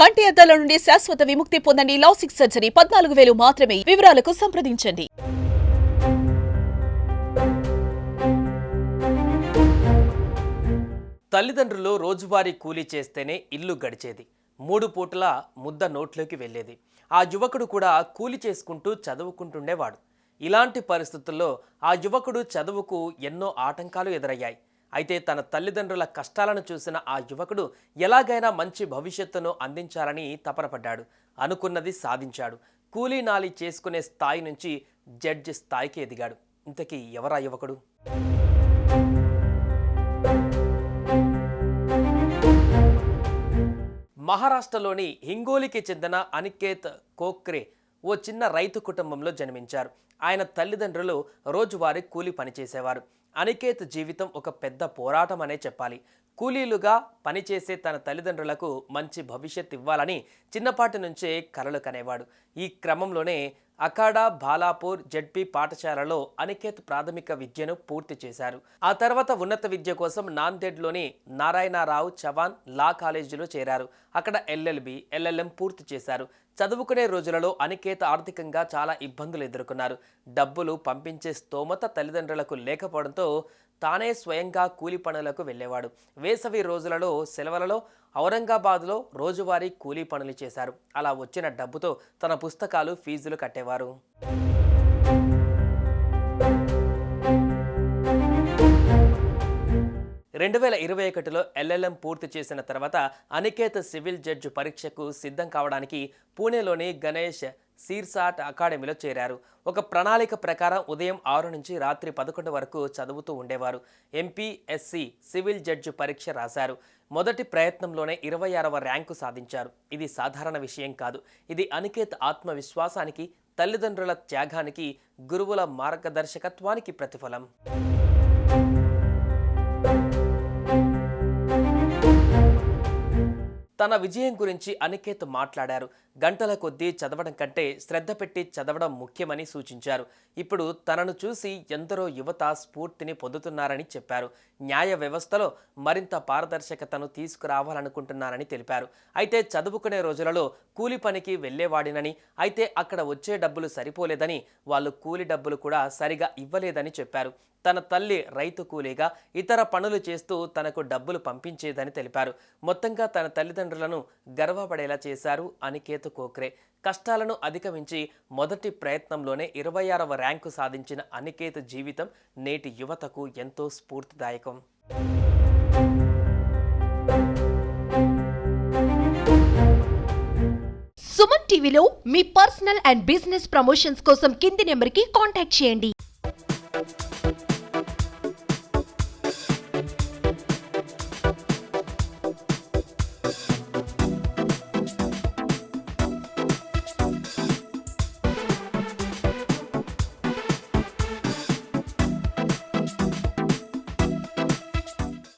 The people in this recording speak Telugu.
కంటి అద్దాల నుండి శాశ్వత విముక్తి పొందండి లాసిక్ సర్జరీ. పద్నాలుగు వేలు మాత్రమే వివరాలకు సంప్రదించండి. తల్లిదండ్రులు రోజువారీ కూలీ చేస్తేనే ఇల్లు గడిచేది. మూడు పూటల ముద్ద నోట్లోకి వెళ్ళేది. ఆ యువకుడు కూడా కూలి చేసుకుంటూ చదువుకుంటుండేవాడు. ఇలాంటి పరిస్థితుల్లో ఆ యువకుడు చదువుకు ఎన్నో ఆటంకాలు ఎదురయ్యాయి. అయితే తన తల్లిదండ్రుల కష్టాలను చూసిన ఆ యువకుడు ఎలాగైనా మంచి భవిష్యత్తును అందించాలని తపనపడ్డాడు. అనుకున్నది సాధించాడు. కూలీ నాలి చేసుకునే స్థాయి నుంచి జడ్జి స్థాయికి ఎదిగాడు. ఇంతకీ ఎవరా యువకుడు? మహారాష్ట్రలోని హింగోలికి చెందిన అనికేత్ కోక్రే ఓ చిన్న రైతు కుటుంబంలో జన్మించారు. ఆయన తల్లిదండ్రులు రోజువారీ కూలి పనిచేసేవారు అనికేత్ జీవితం ఒక పెద్ద పోరాటం అనే చెప్పాలి. కూలీలుగా పనిచేసే తన తల్లిదండ్రులకు మంచి భవిష్యత్ ఇవ్వాలని చిన్నపాటి నుంచే కలలు కనేవాడు. ఈ క్రమంలోనే అఖాడా బాలాపూర్ జడ్పీ పాఠశాలలో అనికేత్ ప్రాథమిక విద్యను పూర్తి చేశారు. ఆ తర్వాత ఉన్నత విద్య కోసం నాందేడ్లోని నారాయణరావు చవాన్ లా కాలేజీలో చేరారు. అక్కడ ఎల్ఎల్బి ఎల్ఎల్ఎం పూర్తి చేశారు. చదువుకునే రోజులలో అనికేత ఆర్థికంగా చాలా ఇబ్బందులు ఎదుర్కొన్నారు. డబ్బులు పంపించే స్తోమత తల్లిదండ్రులకు లేకపోవడంతో తానే స్వయంగా కూలి పనులకు వెళ్ళేవాడు. వేసవి రోజులలో సెలవులలో ఔరంగాబాద్లో రోజువారీ కూలీ పనులు చేశారు. అలా వచ్చిన డబ్బుతో తన పుస్తకాలు ఫీజులు కట్టేవారు. రెండు వేల ఇరవై ఒకటిలో ఎల్ఎల్ఎం పూర్తి చేసిన తర్వాత అనికేత్ సివిల్ జడ్జి పరీక్షకు సిద్ధం కావడానికి పూణేలోని గణేష్ సీర్సాట్ అకాడమీలో చేరారు. ఒక ప్రణాళిక ప్రకారం ఉదయం ఆరు నుంచి రాత్రి పదకొండు వరకు చదువుతూ ఉండేవారు. ఎంపీఎస్సి సివిల్ జడ్జి పరీక్ష రాశారు. మొదటి ప్రయత్నంలోనే ఇరవై ఆరవ ర్యాంకు సాధించారు. ఇది సాధారణ విషయం కాదు. ఇది అనికేత్ ఆత్మవిశ్వాసానికి తల్లిదండ్రుల త్యాగానికి గురువుల మార్గదర్శకత్వానికి ప్రతిఫలం. తన విజయం గురించి అనికేత్ మాట్లాడారు. గంటల కొద్దీ చదవడం కంటే శ్రద్ధ పెట్టి చదవడం ముఖ్యమని సూచించారు. ఇప్పుడు తనను చూసి ఎందరో యువత స్ఫూర్తిని పొందుతున్నారని చెప్పారు. న్యాయ వ్యవస్థలో మరింత పారదర్శకతను తీసుకురావాలనుకుంటున్నారని తెలిపారు. అయితే చదువుకునే రోజులలో కూలి పనికి వెళ్ళేవాడినని అయితే అక్కడ వచ్చే డబ్బులు సరిపోలేదని వాళ్ళు కూలి డబ్బులు కూడా సరిగా ఇవ్వలేదని చెప్పారు. తన తల్లి రైతు కూలీగా ఇతర పనులు చేస్తూ తనకు డబ్బులు పంపించేదని తెలిపారు. మొత్తంగా తన తల్లిదండ్రులను గర్వపడేలా చేశారు అనికేత్ కోక్రే. కష్టాలను అధిగమించి మొదటి ప్రయత్నంలోనే ఇరవై ఆరవ ర్యాంకు సాధించిన అనికేత్ జీవితం నేటి యువతకు ఎంతో స్ఫూర్తిదాయకం. సుమన్ టీవీలో మీ పర్సనల్ అండ్ బిజినెస్ ప్రమోషన్స్ కోసం కింది నెంబర్కి కాంటాక్ట్ చేయండి.